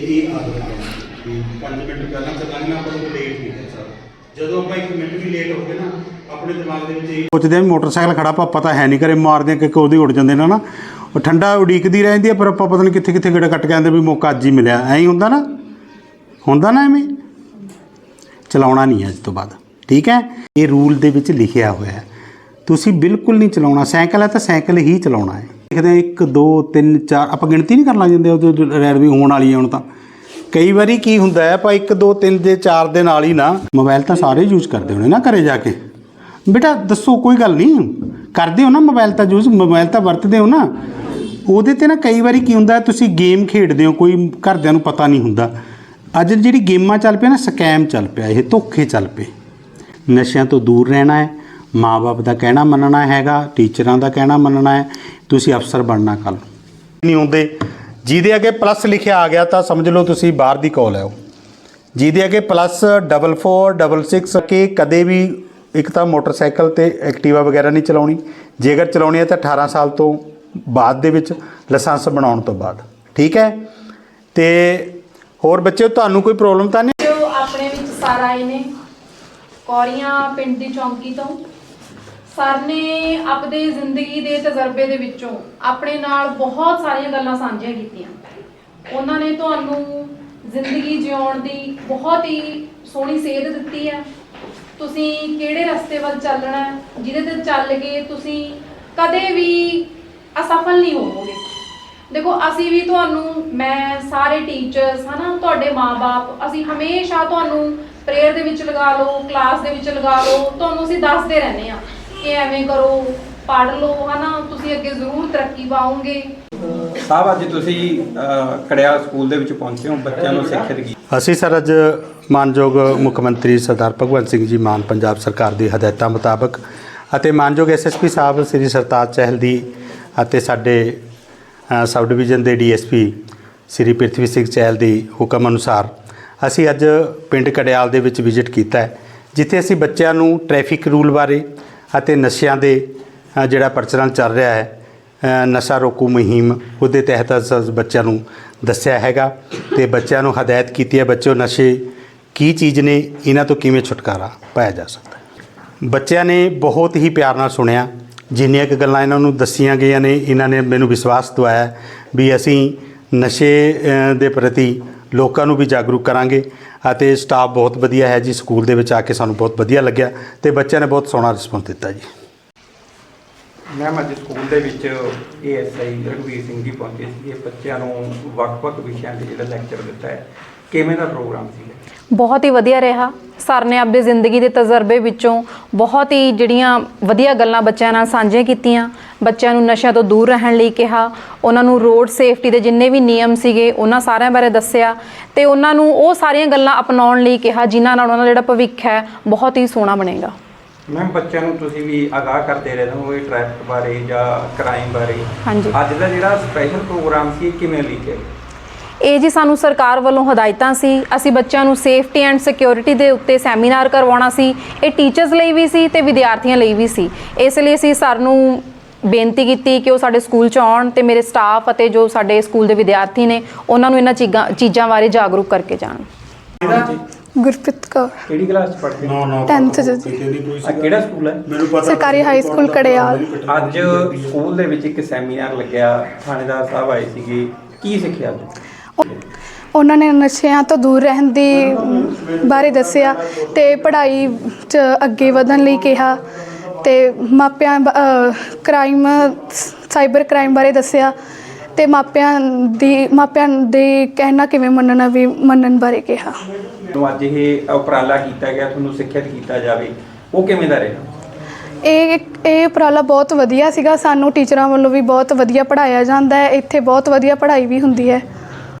ਪਹਿਲਾਂ ਹੀ ਆਦਤ ਬਣੇ ਵੀ 5 ਮਿੰਟ ਪਹਿਲਾਂ ਚੱਲਾਂਗੇ ਨਾ ਆਪਾਂ ਨੂੰ ਲੇਟ ਨਹੀਂ ਕਰ ਸਕਦਾ ਜਦੋਂ ਆਪਾਂ 1 ਮਿੰਟ ਵੀ ਲੇਟ ਹੋ ਗਏ ਨਾ, ਆਪਣੇ ਦਿਮਾਗ ਦੇ ਵਿੱਚ ਇਹ ਸੋਚਦੇ ਆ ਵੀ ਮੋਟਰਸਾਈਕਲ ਖੜਾ ਪਾ ਤਾਂ ਹੈ ਨਹੀਂ ਕਰੇ ਮਾਰਦੇ ਆ ਕਿ ਉਹਦੀ ਉੜ ਜਾਂਦੇ ਨੇ ਨਾ। ਉਹ ਠੰਡਾ ਉਡੀਕਦੀ ਰਹਿੰਦੀ ਹੈ ਪਰ ਆਪਾਂ ਪਤਾ ਨਹੀਂ ਕਿੱਥੇ ਕਿੱਥੇ ਗੇੜਾ ਕੱਟ ਕੇ ਆਂਦੇ ਵੀ ਮੌਕਾ ਅੱਜ ਹੀ ਮਿਲਿਆ। ਐਂ ਹੀ ਹੁੰਦਾ ਨਾ? ਹੁੰਦਾ ਨਾ ਐਵੇਂ? ਚਲਾਉਣਾ ਨਹੀਂ ਹੈ ਅੱਜ ਤੋਂ ਬਾਅਦ। ਠੀਕ ਹੈ? ਇਹ ਰੂਲ ਦੇ ਵਿੱਚ ਲਿਖਿਆ ਹੋਇਆ ਹੈ। ਤੁਸੀਂ ਬਿਲਕੁਲ ਨਹੀਂ ਚਲਾਉਣਾ। ਸਾਈਕਲ ਹੈ ਤਾਂ ਸਾਈਕਲ ਹੀ ਚਲਾਉਣਾ ਹੈ। ਦੇਖਦੇ ਆ 1 2 3 4 ਆਪਾਂ ਗਿਣਤੀ ਨਹੀਂ ਕਰਨ ਲੱਗ ਜਾਂਦੇ ਉਹ ਰੈਡ ਵੀ ਹੋਣ ਵਾਲੀ ਹੈ ਹੁਣ ਤਾਂ। ਕਈ ਵਾਰੀ ਕੀ ਹੁੰਦਾ ਹੈ, ਆਪਾਂ 1 2 3 ਦੇ 4 ਦੇ ਨਾਲ ਹੀ ਨਾ ਮੋਬਾਈਲ ਤਾਂ ਸਾਰੇ ਯੂਜ਼ ਕਰਦੇ ਹੋਣੇ ਨਾ ਘਰੇ ਜਾ ਕੇ। ਬੇਟਾ, ਦੱਸੋ, ਕੋਈ ਗੱਲ ਨਹੀਂ। ਕਰਦੇ ਹੋ ਨਾ ਮੋਬਾਈਲ ਤਾਂ ਯੂਜ਼ ਮੋਬਾਈਲ ਤਾਂ ਵਰਤਦੇ ਹੋ ਨਾ। ਉਹਦੇ ਤੇ ਨਾ ਕਈ ਵਾਰੀ ਕੀ ਹੁੰਦਾ ਤੁਸੀਂ ਗੇਮ ਖੇਡਦੇ ਹੋ, ਕੋਈ ਘਰਦਿਆਂ ਨੂੰ ਪਤਾ ਨਹੀਂ ਹੁੰਦਾ। ਅੱਜ ਜਿਹੜੀ ਗੇਮਾਂ ਚੱਲ ਪਿਆ ਨਾ ਸਕੈਮ ਚੱਲ ਪਿਆ, ਇਹ ਧੋਖੇ ਚੱਲ ਪਏ। ਨਸ਼ਿਆਂ ਤੋਂ ਦੂਰ ਰਹਿਣਾ ਹੈ। ਮਾਪੇ ਦਾ ਕਹਿਣਾ ਮੰਨਣਾ ਹੈਗਾ ਟੀਚਰਾਂ ਦਾ ਕਹਿਣਾ ਮੰਨਣਾ ਹੈ ਤੁਸੀਂ ਅਫਸਰ ਬਣਨਾ ਕੱਲ ਨਹੀਂ ਹੁੰਦੇ। ਜਿਹਦੇ ਅੱਗੇ ਪਲੱਸ ਲਿਖਿਆ ਆ ਗਿਆ ਤਾਂ ਸਮਝ ਲਓ ਤੁਸੀਂ ਬਾਹਰ ਦੀ ਕਾਲ ਹੈ ਉਹ। ਜਿਹਦੇ ਅੱਗੇ ਪਲੱਸ 4466 ਕਿ ਕਦੇ ਵੀ ਇੱਕ ਤਾਂ ਮੋਟਰਸਾਈਕਲ ਤੇ ਐਕਟਿਵਾ ਵਗੈਰਾ ਨਹੀਂ ਚਲਾਉਣੀ। ਜੇਕਰ ਚਲਾਉਣੀ ਹੈ ਤਾਂ 18 ਸਾਲ ਤੋਂ ਬਾਅਦ ਦੇ ਵਿੱਚ ਲਾਇਸੈਂਸ ਬਣਾਉਣ ਤੋਂ ਬਾਅਦ। ਠੀਕ ਹੈ? ਤੇ ਹੋਰ ਬੱਚਿਓ ਤੁਹਾਨੂੰ ਕੋਈ ਪ੍ਰੋਬਲਮ ਤਾਂ ਨਹੀਂ? ਜੋ ਆਪਣੇ ਵਿੱਚ ਸਰ ਆਏ ਨੇ ਕੌਰੀਆਂ ਪਿੰਡ ਦੀ ਚੌਂਕੀ ਤੋਂ ਸਰ ਨੇ ਆਪਦੇ ਜ਼ਿੰਦਗੀ ਦੇ ਤਜਰਬੇ ਦੇ ਵਿੱਚੋਂ ਆਪਣੇ ਨਾਲ ਬਹੁਤ ਸਾਰੀਆਂ ਗੱਲਾਂ ਸਾਂਝੀਆਂ ਕੀਤੀਆਂ। ਉਹਨਾਂ ਨੇ ਤੁਹਾਨੂੰ ਜ਼ਿੰਦਗੀ ਜਿਉਣ ਦੀ ਬਹੁਤ ਹੀ ਸੋਹਣੀ ਸੇਧ ਦਿੱਤੀ ਹੈ। ਤੁਸੀਂ ਕਿਹੜੇ ਰਸਤੇ ਵੱਲ ਚੱਲਣਾ ਹੈ, ਜਿਹਦੇ ਤੇ ਚੱਲ ਕੇ ਤੁਸੀਂ ਕਦੇ ਵੀ ਅਸਫਲ ਨਹੀਂ ਹੋਵੋਗੇ। ਦੇਖੋ, ਅਸੀਂ ਵੀ ਤੁਹਾਨੂੰ, ਮੈਂ, ਸਾਰੇ ਟੀਚਰਸ ਹਨਾ, ਤੁਹਾਡੇ ਮਾਪੇ ਅਸੀਂ ਹਮੇਸ਼ਾ ਤੁਹਾਨੂੰ ਪ੍ਰੇਅਰ ਦੇ ਵਿੱਚ ਲਗਾ ਲਓ ਕਲਾਸ ਦੇ ਵਿੱਚ ਲਗਾ ਲਓ, ਤੁਹਾਨੂੰ ਅਸੀਂ ਦੱਸਦੇ ਰਹਿੰਦੇ ਆ ਕਿ ਐਵੇਂ ਕਰੋ ਪੜ੍ਹ ਲਓ ਹਨਾ? ਤੁਸੀਂ ਅੱਗੇ ਜ਼ਰੂਰ ਤਰੱਕੀ ਪਾਓਗੇ। ਸਾਹਿਬ ਅੱਜ ਤੁਸੀਂ ਕੜਿਆਲ ਸਕੂਲ ਦੇ ਵਿੱਚ ਪਹੁੰਚੇ ਹੋ ਬੱਚਿਆਂ ਨੂੰ ਸਿੱਖਿਅਤ ਕੀ? ਅਸੀਂ ਸਰ ਅੱਜ ਮਾਨਯੋਗ ਮੁੱਖ ਮੰਤਰੀ ਸਰਦਾਰ ਭਗਵੰਤ ਸਿੰਘ ਜੀ ਮਾਨ ਪੰਜਾਬ ਸਰਕਾਰ ਦੀ ਹਦਾਇਤਾਂ ਮੁਤਾਬਕ ਅਤੇ ਮਾਨਯੋਗ ਐਸਐਸਪੀ ਸਾਹਿਬ ਸ੍ਰੀ ਸਰਤਾਜ ਚਹਿਲ ਦੀ ਅਤੇ ਸਾਡੇ ਸਬ ਡਿਵੀਜ਼ਨ ਦੇ ਡੀਐਸਪੀ ਸ੍ਰੀ ਪ੍ਰਿਥਵੀ ਸਿੰਘ ਚਹਿਲ ਦੀ ਹੁਕਮ ਅਨੁਸਾਰ ਅਸੀਂ ਅੱਜ ਪਿੰਡ ਕੜਿਆਲ ਦੇ ਵਿੱਚ ਵਿਜ਼ਿਟ ਕੀਤਾ ਹੈ ਜਿੱਥੇ ਅਸੀਂ ਬੱਚਿਆਂ ਨੂੰ ਟ੍ਰੈਫਿਕ ਰੂਲ ਬਾਰੇ ਅਤੇ ਨਸ਼ਿਆਂ ਦੇ ਜਿਹੜਾ ਪ੍ਰਚਲਨ ਚੱਲ ਰਿਹਾ ਹੈ ਨਸ਼ਾ ਰੋਕੂ ਮੁਹਿੰਮ ਉਹਦੇ ਤਹਿਤ ਅਸ ਬੱਚਿਆਂ ਨੂੰ ਦੱਸਿਆ ਹੈਗਾ ਤੇ ਬੱਚਿਆਂ ਨੂੰ ਹਦਾਇਤ ਕੀਤੀ ਹੈ, ਬੱਚਿਓ ਨਸ਼ੇ ਕੀ ਚੀਜ਼ ਨੇ, ਇਹਨਾਂ ਤੋਂ ਕਿਵੇਂ ਛੁਟਕਾਰਾ ਪਾਇਆ ਜਾ ਸਕਦਾ ਹੈ? ਬੱਚਿਆਂ ਨੇ ਬਹੁਤ ਹੀ ਪਿਆਰ ਨਾਲ ਸੁਣਿਆ, ਜਿੰਨੀਆਂ ਕੁ ਗੱਲਾਂ ਇਹਨਾਂ ਨੂੰ ਦੱਸੀਆਂ ਗਈਆਂ ਨੇ, ਇਹਨਾਂ ਨੇ ਮੈਨੂੰ ਵਿਸ਼ਵਾਸ ਦਵਾਇਆ ਵੀ ਅਸੀਂ ਨਸ਼ੇ ਦੇ ਪ੍ਰਤੀ ਲੋਕਾਂ ਨੂੰ ਵੀ ਜਾਗਰੂਕ ਕਰਾਂਗੇ ਅਤੇ ਸਟਾਫ ਬਹੁਤ ਵਧੀਆ ਹੈ ਜੀ, ਸਕੂਲ ਦੇ ਵਿੱਚ ਆ ਕੇ ਸਾਨੂੰ ਬਹੁਤ ਵਧੀਆ ਲੱਗਿਆ ਤੇ ਬੱਚਿਆਂ ਨੇ ਬਹੁਤ ਸੋਹਣਾ ਰਿਸਪੌਂਸ ਦਿੱਤਾ ਜੀ। ਮੈਮ ਅੱਜ ਸਕੂਲ ਦੇ ਵਿੱਚ ਏਐਸਆਈ ਰਘਵੀਰ ਸਿੰਘ ਜੀ ਪਹੁੰਚੇ ਸੀ ਇਹ ਬੱਚਿਆਂ ਨੂੰ ਵੱਖ-ਵੱਖ ਵਿਸ਼ਿਆਂ ਤੇ ਜਿਹੜਾ ਲੈਕਚਰ ਦਿੱਤਾ ਹੈ। ਕਿਵੇਂ ਦਾ ਪ੍ਰੋਗਰਾਮ ਸੀ? ਬਹੁਤ ਹੀ ਵਧੀਆ ਰਿਹਾ। ਸਰ ਨੇ ਆਪਣੀ ਜ਼ਿੰਦਗੀ ਦੇ ਤਜਰਬੇ ਵਿੱਚੋਂ ਬਹੁਤ ਹੀ ਜਿਹੜੀਆਂ ਵਧੀਆ ਗੱਲਾਂ ਬੱਚਿਆਂ ਨਾਲ ਸਾਂਝੀਆਂ ਕੀਤੀਆਂ। ਬੱਚਿਆਂ ਨੂੰ ਨਸ਼ਿਆਂ ਤੋਂ ਦੂਰ ਰਹਿਣ ਲਈ ਕਿਹਾ। ਉਹਨਾਂ ਨੂੰ ਰੋਡ ਸੇਫਟੀ ਦੇ ਜਿੰਨੇ ਵੀ ਨਿਯਮ ਸੀਗੇ, ਉਹਨਾਂ ਸਾਰਿਆਂ ਬਾਰੇ ਦੱਸਿਆ। ਤੇ ਉਹਨਾਂ ਨੂੰ ਉਹ ਸਾਰੀਆਂ ਗੱਲਾਂ ਅਪਣਾਉਣ ਲਈ ਕਿਹਾ, ਜਿਨ੍ਹਾਂ ਨਾਲ ਉਹਨਾਂ ਦਾ ਜਿਹੜਾ ਭਵਿੱਖ ਹੈ, ਬਹੁਤ ਹੀ ਸੋਹਣਾ ਬਣੇਗਾ। ਮੈਮ ਬੱਚਿਆਂ ਨੂੰ ਤੁਸੀਂ ਵੀ ਆਗਾਹ ਕਰਦੇ ਰਹੇ ਹੋ ਇਹ ਟ੍ਰੈਫਿਕ ਬਾਰੇ ਜਾਂ ਕ੍ਰਾਈਮ ਬਾਰੇ। ਹਾਂਜੀ। ਅੱਜ ਦਾ ਜਿਹੜਾ ਸਪੈਸ਼ਲ ਪ੍ਰੋਗਰਾਮ ਸੀ ਇਹ ਕਿਵੇਂ ਲਿਖਿਆ ਇਹ ਜੀ ਸਾਨੂੰ ਸਰਕਾਰ ਵੱਲੋਂ ਹਦਾਇਤਾਂ ਸੀ। ਅਸੀਂ ਬੱਚਿਆਂ ਨੂੰ ਸੇਫਟੀ ਐਂਡ ਸਿਕਿਉਰਿਟੀ ਦੇ ਉੱਤੇ ਸੈਮੀਨਾਰ ਕਰਵਾਉਣਾ ਸੀ। ਇਹ ਟੀਚਰਸ ਲਈ ਵੀ ਸੀ ਤੇ ਵਿਦਿਆਰਥੀਆਂ ਲਈ ਵੀ ਸੀ। ਇਸ ਲਈ ਅਸੀਂ ਸਰ ਨੂੰ ਬੇਨਤੀ ਕੀਤੀ ਕਿ ਉਹ ਸਾਡੇ ਸਕੂਲ 'ਚ ਆਉਣ ਤੇ ਮੇਰੇ ਸਟਾਫ ਅਤੇ ਜੋ ਸਾਡੇ ਸਕੂਲ ਦੇ ਵਿਦਿਆਰਥੀ ਨੇ ਉਹਨਾਂ ਨੂੰ ਇਹਨਾਂ ਚੀਜ਼ਾਂ ਚੀਜ਼ਾਂ ਬਾਰੇ ਜਾਗਰੂਕ ਕਰਕੇ ਜਾਣ। ਗੁਰਪ੍ਰੀਤ ਕੌਰ। ਕਿਹੜੀ ਕਲਾਸ ਚ ਪੜ੍ਹਦੇ ਹੋ ਨਾ 10th ਚ ਜੀ। ਆ ਕਿਹੜਾ ਸਕੂਲ ਹੈ? ਮੈਨੂੰ ਪਤਾ ਸਰਕਾਰੀ ਹਾਈ ਸਕੂਲ ਕੜਿਆਲ। ਅੱਜ ਸਕੂਲ ਦੇ ਵਿੱਚ ਇੱਕ ਸੈਮੀਨਾਰ ਲੱਗਿਆ ਥਾਣੇਦਾਰ ਸਾਹਿਬ ਆਏ ਸੀਗੇ। ਕੀ ਸਿੱਖਿਆ ਅੱਜ? ਉਹਨਾਂ ਨੇ ਨਸ਼ਿਆਂ ਤੋਂ ਦੂਰ ਰਹਿਣ ਦੀ ਬਾਰੇ ਦੱਸਿਆ ਤੇ ਪੜ੍ਹਾਈ 'ਚ ਅੱਗੇ ਵਧਣ ਲਈ ਕਿਹਾ ਤੇ ਮਾਪਿਆਂ ਕ੍ਰਾਈਮ ਸਾਈਬਰ ਕ੍ਰਾਈਮ ਬਾਰੇ ਦੱਸਿਆ। ਤੇ ਮਾਪਿਆਂ ਦੀ ਮਾਪਿਆਂ ਦੇ ਕਹਿਣਾ ਕਿਵੇਂ ਮੰਨਣਾ ਵੀ ਮੰਨਣ ਬਾਰੇ ਕਿਹਾ? ਨੂੰ ਅੱਜ ਇਹ ਉਪਰਾਲਾ ਕੀਤਾ ਗਿਆ ਤੁਹਾਨੂੰ ਸਿੱਖਿਅਤ ਕੀਤਾ ਜਾਵੇ ਉਹ ਕਿਵੇਂ ਦਾ ਰਿਹਾ? ਇਹ ਇਹ ਉਪਰਾਲਾ ਬਹੁਤ ਵਧੀਆ ਸੀਗਾ। ਸਾਨੂੰ ਟੀਚਰਾਂ ਵੱਲੋਂ ਵੀ ਬਹੁਤ ਵਧੀਆ ਪੜ੍ਹਾਇਆ ਜਾਂਦਾ ਹੈ। ਇੱਥੇ ਬਹੁਤ ਵਧੀਆ ਪੜ੍ਹਾਈ ਵੀ ਹੁੰਦੀ ਹੈ।